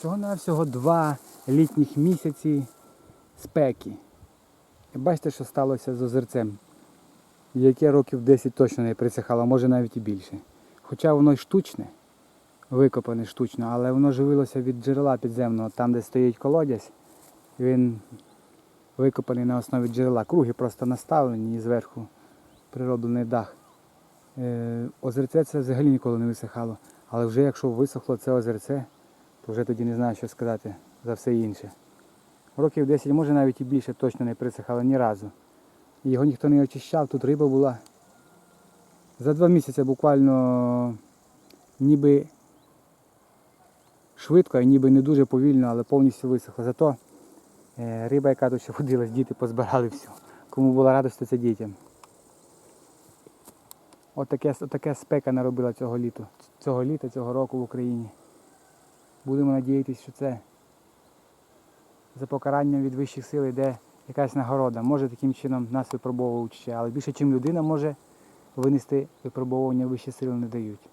Всього-навсього два літніх місяці спеки. І бачите, що сталося з озерцем, яке років 10 точно не присихало, може навіть і більше. Хоча воно й штучне, викопане штучно, але воно живилося від джерела підземного, там, де стоїть колодязь, він викопаний на основі джерела. Круги просто наставлені і зверху природний дах. Е, озерце це взагалі ніколи не висихало. Але вже якщо висохло це озерце, то вже тоді не знаю, що сказати за все інше. Років 10, може навіть і більше точно не присихало ні разу. Його ніхто не очищав, тут риба була. За два місяці буквально ніби швидко, і ніби не дуже повільно, але повністю висохла. Зато е, риба, яка тут ще ходилась, діти позбирали всю. Кому була радість, то це дітям. Отаке, отаке спека наробила цього літа, цього літа, цього року в Україні. Будемо надіятися, що це за покаранням від вищих сил йде якась нагорода. Може таким чином нас випробовують ще, але більше, ніж людина може винести випробовування вищі сили не дають.